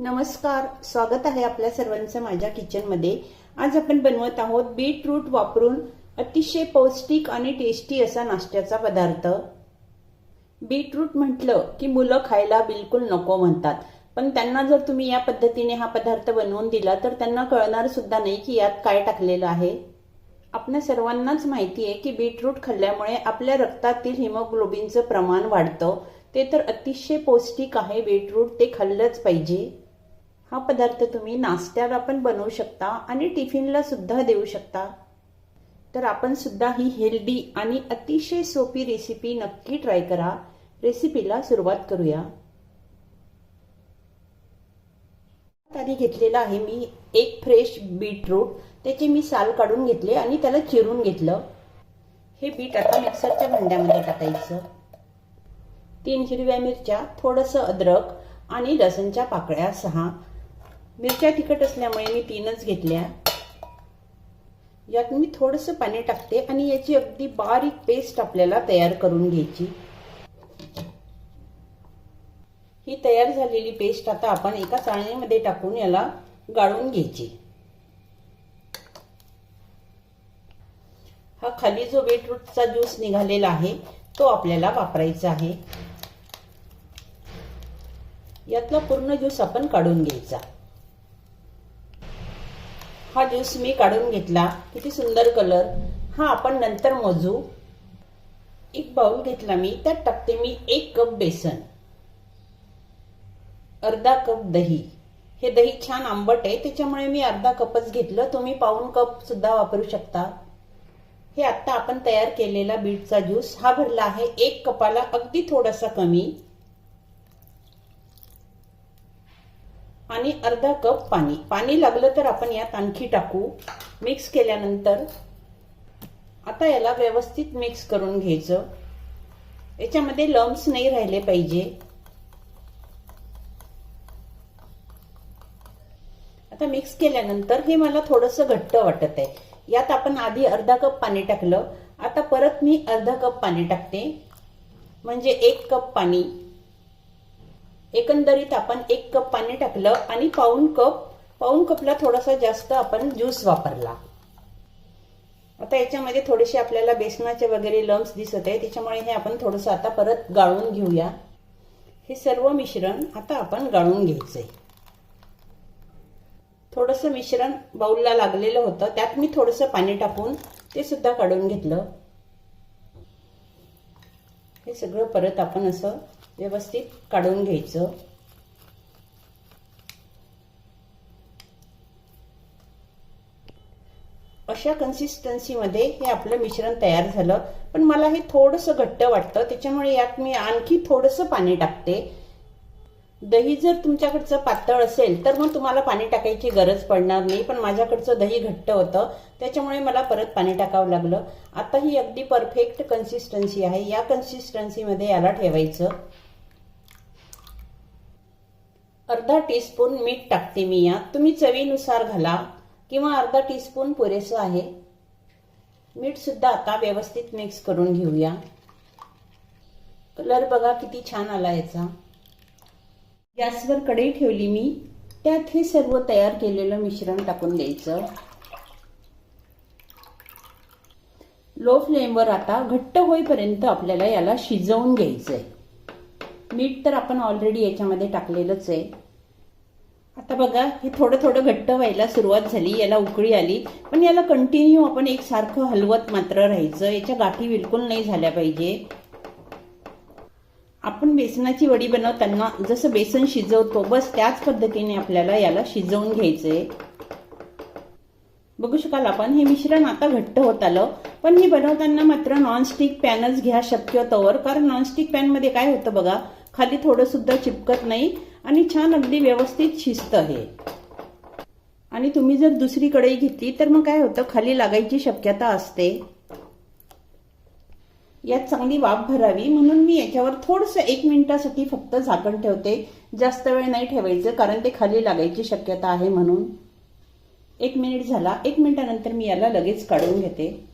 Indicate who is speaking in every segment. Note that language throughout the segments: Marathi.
Speaker 1: नमस्कार स्वागत आहे आपल्या सर्वांचं माझ्या किचनमध्ये आज आपण बनवत आहोत बीटरूट वापरून अतिशय पौष्टिक आणि टेस्टी असा नाश्त्याचा पदार्थ. बीटरूट म्हटलं की मुलं खायला बिलकुल नको म्हणतात. पण त्यांना जर तुम्ही या पद्धतीने हा पदार्थ बनवून दिला तर त्यांना कळणार सुद्धा नाही की यात काय टाकलेलं आहे. आपल्या सर्वांनाच माहिती आहे की बीटरूट खाल्ल्यामुळे आपल्या रक्तातील हिमोग्लोबिनचं प्रमाण वाढतं. ते तर अतिशय पौष्टिक आहे बीटरूट ते खाल्लंच पाहिजे. हा पदार्थ तुम्ही नाश्त्याला पण बनवू शकता आणि टिफिनला सुद्धा देऊ शकता. तर आपण सुद्धा ही हेल्दी आणि अतिशय सोपी रेसिपी नक्की ट्राय करा. रेसिपीला सुरुवात करूया. आधी घेतलेला आहे मी एक फ्रेश बीटरूट त्याची मी साल काढून घेतले आणि त्याला चिरून घेतलं. हे बीट आता मिक्सरच्या भांड्यामध्ये टाकायचं. तीन हिरव्या मिरच्या थोडंसं अद्रक आणि लसणच्या पाकळ्या सहा. मिरच्या तिखट असल्यामुळे मी तीनच घेतल्या. यात मी थोडंसं पाणी टाकते आणि याची अगदी बारीक पेस्ट आपल्याला तयार करून घ्यायची. ही तयार झालेली पेस्ट आता आपण एका चाळणीमध्ये टाकून याला गाळून घ्यायची. हा खाली जो बीटरूटचा ज्यूस निघालेला आहे तो आपल्याला वापरायचा आहे. यातला पूर्ण ज्यूस आपण काढून घ्यायचा. हा ज्यूस मी काढून घेतला. किती सुंदर कलर हा आपण नंतर मोजू. एक बाउल घेतला मी. त्यात टाकते मी एक कप बेसन. अर्धा कप दही. हे दही छान आंबट आहे. त्याच्यामुळे मी अर्धा कपच घेतलं. तुम्ही पाऊन कप सुद्धा वापरू शकता. हे आत्ता आपण तयार केलेला बीटचा ज्यूस. हा भरला आहे. एक कपाला अगदी थोडासा कमी. आणि अर्धा कप पाणी. पाणी लागलं तर आपण यात आणखी टाकू. मिक्स केल्यानंतर आता याला व्यवस्थित मिक्स करून घ्यायचं. याच्यामध्ये लम्स नाही राहिले पाहिजे. आता मिक्स केल्यानंतर हे मला थोडंसं घट्ट वाटत आहे. यात आपण आधी अर्धा कप पाणी टाकलं. आता परत मी अर्धा कप पाणी टाकते. म्हणजे एक कप पाणी. एकंदरीत आपण एक कप पाणी टाकलं आणि पाऊन कप पाऊन कपला थोडासा जास्त आपण ज्यूस वापरला. आता याच्यामध्ये थोडेसे आपल्याला बेसनाचे वगैरे लम्स दिसत आहे त्याच्यामुळे हे आपण थोडंसं आता परत गाळून घेऊया. हे सर्व मिश्रण आता आपण गाळून घ्यायचंय. थोडंसं मिश्रण बाऊलला लागलेलं होतं त्यात मी थोडंसं पाणी टाकून ते सुद्धा काढून घेतलं. हे सगळं परत आपण असं व्यवस्थित काढून घ्यायचं. अशा कन्सिस्टन्सीमध्ये हे आपलं मिश्रण तयार झालं. पण मला हे थोडंसं घट्ट वाटतं. त्याच्यामुळे यात मी आणखी थोडंसं पाणी टाकते. दही जर तुमच्याकडचं पातळ असेल तर मग तुम्हाला पाणी टाकायची गरज पडणार नाही. पण माझ्याकडचं दही घट्ट होतं. त्याच्यामुळे मला परत पाणी टाकावं लागलं. आता ही अगदी परफेक्ट कन्सिस्टन्सी आहे. या कन्सिस्टन्सीमध्ये याला ठेवायचं. अर्धा टीस्पून मीठ टाकते मी यात. तुम्ही चवीनुसार घाला. किंवा अर्धा टीस्पून पुरेसं आहे. मीठ सुद्धा आता व्यवस्थित मिक्स करून घेऊया. कलर बघा किती छान आला याचा. गॅसवर कढई ठेवली मी. त्यात हे सर्व तयार केलेलं मिश्रण टाकून द्यायचं. लो फ्लेमवर आता घट्ट होईपर्यंत आपल्याला याला शिजवून घ्यायचंय. मीठ तर आपण ऑलरेडी याच्यामध्ये टाकलेलंच आहे. आता बघा हे थोडं थोडं घट्ट व्हायला सुरुवात झाली याला उकळी आली पण याला कंटिन्यू आपण एकसारखं हलवत मात्र राहायचं. याच्या गाठी बिलकुल नाही झाल्या पाहिजे. आपण बेसनाची वडी बनवताना जसं बेसन शिजवतो बस त्याच पद्धतीने आपल्याला याला शिजवून घ्यायचंय. बघू शकाल आपण हे मिश्रण आता घट्ट होत आलं पण हे बनवताना मात्र नॉनस्टिक पॅनच घ्या शक्यतोवर कारण नॉनस्टिक पॅनमध्ये काय होतं बघा खाली थोडंसुद्धा चिपकत नाही आणि छान अगदी व्यवस्थित शिजतं हे आणि तुम्ही जर दुसरी कढई घेतली तर मग काय होतं? खाली लागायची शक्यता असते. यात चांगली वाफ भरावी. म्हणून मी याच्यावर थोडंसं एक मिनिटासाठी फक्त झाकण ठेवते. जास्त वेळ नाही ठेवायचं कारण ते खाली लागायची शक्यता आहे म्हणून. एक मिनिट झाला. एक मिनिटानंतर मी याला लगेच काढून घेते.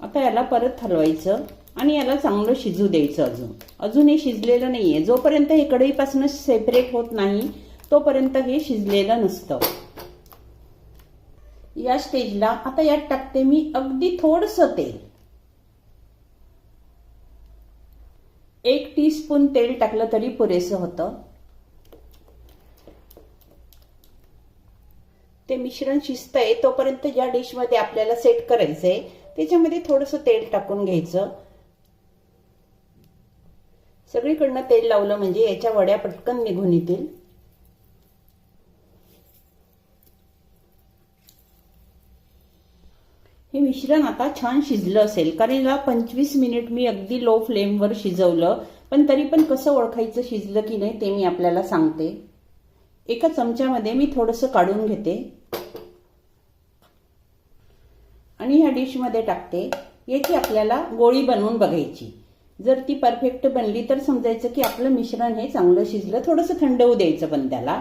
Speaker 1: आता याला परत हलवायचं. आणि याला चांगलं शिजू द्यायचं अजून. अजून हे शिजलेलं नाहीये. जोपर्यंत हे कढईपासून सेपरेट होत नाही तोपर्यंत हे शिजलेलं नसतं. या स्टेजला आता यात टाकते मी अगदी थोडस तेल. एक टीस्पून तेल टाकलं तरी पुरेसं होतं. ते मिश्रण शिजतंय तोपर्यंत ज्या डिशमध्ये आपल्याला सेट करायचंय त्याच्यामध्ये थोडंसं तेल टाकून घ्यायचं. सगळीकडनं तेल लावलं म्हणजे याच्या वड्या पटकन निघून येतील. हे मिश्रण आता छान शिजलं असेल कारण याला पंचवीस मिनिट मी अगदी लो फ्लेमवर शिजवलं पण तरी पण कसं ओळखायचं शिजलं की नाही ते मी आपल्याला सांगते. एका चमच्यामध्ये मी थोडंसं काढून घेते. आणि ह्या डिशमध्ये टाकते याची आपल्याला गोळी बनवून बघायची. जर ती परफेक्ट बनली तर समजायचं की आपलं मिश्रण हे चांगलं शिजलं थोडंसं थंड होऊ द्यायचं पण त्याला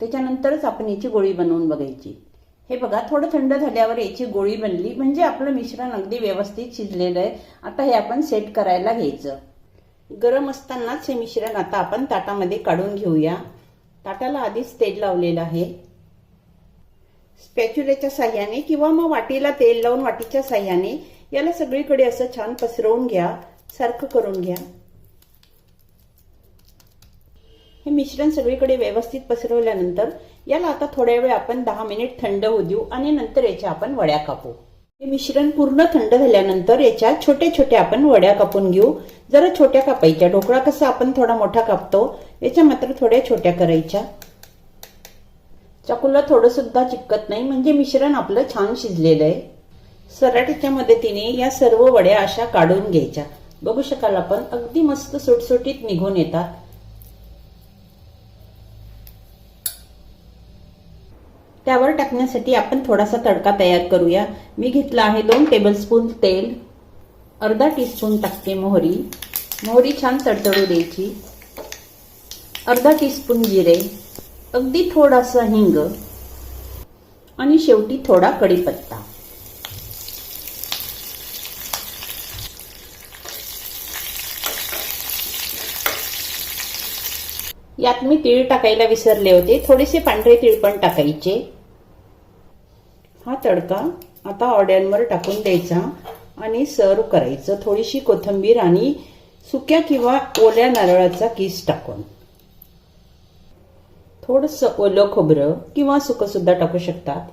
Speaker 1: त्याच्यानंतरच आपण याची गोळी बनवून बघायची. हे बघा थोडं थंड झाल्यावर याची गोळी बनली म्हणजे आपलं मिश्रण अगदी व्यवस्थित शिजलेलं आहे. आता हे आपण सेट करायला घ्यायचं. गरम असतानाच हे मिश्रण आता आपण ताटामध्ये काढून घेऊया. ताटाला आधीच तेल लावलेलं आहे. स्पॅच्युलेच्या साह्याने किंवा मग वाटीला तेल लावून वाटीच्या साह्याने याला सगळीकडे असं छान पसरवून घ्या. सारखं करून घ्या. हे मिश्रण सगळीकडे व्यवस्थित पसरवल्यानंतर याला आता थोड्या वेळ आपण दहा मिनिट थंड होऊ देऊ आणि नंतर याच्या आपण वड्या कापू. हे मिश्रण पूर्ण थंड झाल्यानंतर याच्या छोट्या छोट्या आपण वड्या कापून घेऊ. जरा छोट्या कापायच्या. ढोकळा कसा आपण थोडा मोठा कापतो याच्या मात्र थोड्या छोट्या करायच्या. चाकूला थोडं सुद्धा चिपकत नाही म्हणजे मिश्रण आपलं छान शिजलेलं आहे. सराटीच्या मदतीने या सर्व वड्या अशा काढून घ्यायच्या. बघू शकाल आपण. अगदी मस्त सुटसुटीत निघून येतात. त्यावर टाकण्यासाठी आपण थोडासा तडका तयार करूया. मी घेतला आहे दोन टेबलस्पून तेल. अर्धा टीस्पून टाकते मोहरी. मोहरी छान तडतडू द्यायची. अर्धा टीस्पून जिरे. अगदी थोडासा हिंग. आणि शेवटी थोडा कढीपत्ता. यात मी तीळ टाकायला विसरले होते. थोडेसे पांढरे तीळ पण टाकायचे. हा तडका आता ऑड्यांवर टाकून द्यायचा आणि सर्व करायचं. थोडीशी कोथिंबीर आणि सुक्या किंवा ओल्या नारळाचा किस टाकून. थोडस ओलं खोबरं किंवा सुकं सुद्धा टाकू शकतात.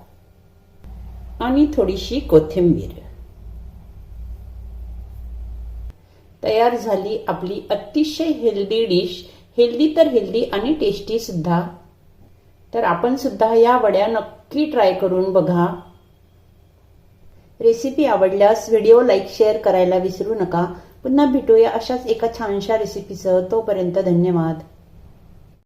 Speaker 1: आणि थोडीशी कोथिंबीर. तयार झाली आपली अतिशय हेल्दी डिश हेल्दी तर हेल्दी आणि टेस्टी सुद्धा. तर आपण सुद्धा या वड्या नक्की ट्राय करून बघा. रेसिपी आवडल्यास व्हिडिओ लाईक शेअर करायला विसरू नका. पुन्हा भेटूया अशाच एका छानशा रेसिपीसह तोपर्यंत धन्यवाद.